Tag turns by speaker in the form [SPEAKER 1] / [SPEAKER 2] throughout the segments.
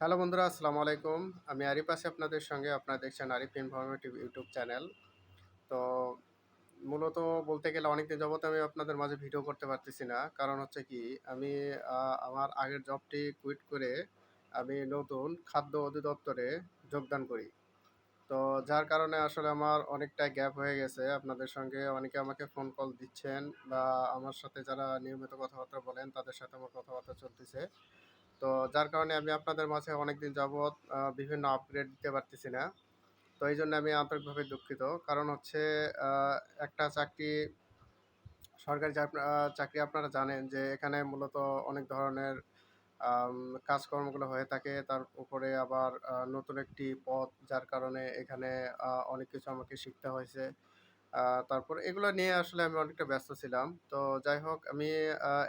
[SPEAKER 1] Hello বন্ধুরা, আসসালামু আলাইকুম। আমি আরিফ আছি আপনাদের সঙ্গে। আপনারা দেখছেন আরিফ ইনফরমেটিভ ইউটিউব চ্যানেল। তো মূলত বলতে গেলে অনেকদিন যাবত আমি আপনাদের মাঝে ভিডিও করতে পারতেছি না। কারণ হচ্ছে কি, আমি আমার আগের জবটি কুইট করে আমি নতুন খাদ্য অধিদপ্তরে যোগদান করি। তো যার কারণে আসলে আমার অনেকটা গ্যাপ হয়ে গেছে। আপনাদের সঙ্গে অনেকে আমাকে ফোন কল দিচ্ছেন বা আমার সাথে যারা নিয়মিত কথাবার্তা বলেন, তাদের সাথে আমার কথাবার্তা চলতেছে। তো যার কারণে আমি আপনাদের মাঝে অনেকদিন যাবৎ বিভিন্ন আপগ্রেড দিতে পারতেছি না। তো এই জন্য আমি আন্তরিকভাবে দুঃখিত। কারণ হচ্ছে একটা চাকরি, সরকারি চাকরি আপনারা জানেন যে এখানে মূলত অনেক ধরনের কাজকর্মগুলো হয়ে থাকে। তার উপরে আবার নতুন একটি পথ, যার কারণে এখানে অনেক কিছু আমাকে শিখতে হয়েছে। তারপর এগুলো নিয়ে আসলে আমি অনেকটা ব্যস্ত ছিলাম। তো যাই হোক, আমি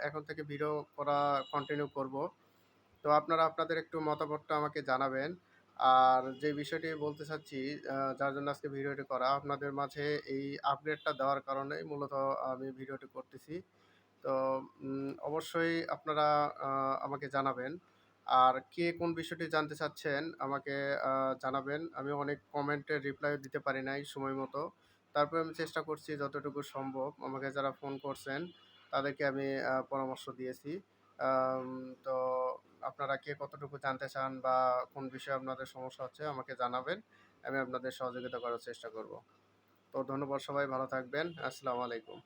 [SPEAKER 1] এখন থেকে ভিডিও করা কন্টিনিউ করব। তো আপনারা আপনাদের একটু মতামতটা আমাকে জানাবেন। আর যে বিষয়টি বলতে চাচ্ছি যার জন্য আজকে ভিডিওটি করা, আপনাদের মাঝে এই আপডেটটা দেওয়ার কারণেই মূলত আমি ভিডিওটি করতেছি। তো অবশ্যই আপনারা আমাকে জানাবেন। আর কে কোন বিষয়টি জানতে চাচ্ছেন, আমাকে জানাবেন। আমি অনেক কমেন্টের রিপ্লাই দিতে পারি নাই সময় মতো। তারপরে আমি চেষ্টা করছি যতটুকু সম্ভব, আমাকে যারা ফোন করছেন, তাদেরকে আমি পরামর্শ দিয়েছি। তো আপনারা কে কতটুকু জানতে চান বা কোন বিষয়ে আপনাদের সমস্যা হচ্ছে আমাকে জানাবেন, আমি আপনাদের সহযোগিতা করার চেষ্টা করব। তো ধন্যবাদ সবাই, ভালো থাকবেন, আসসালামু আলাইকুম।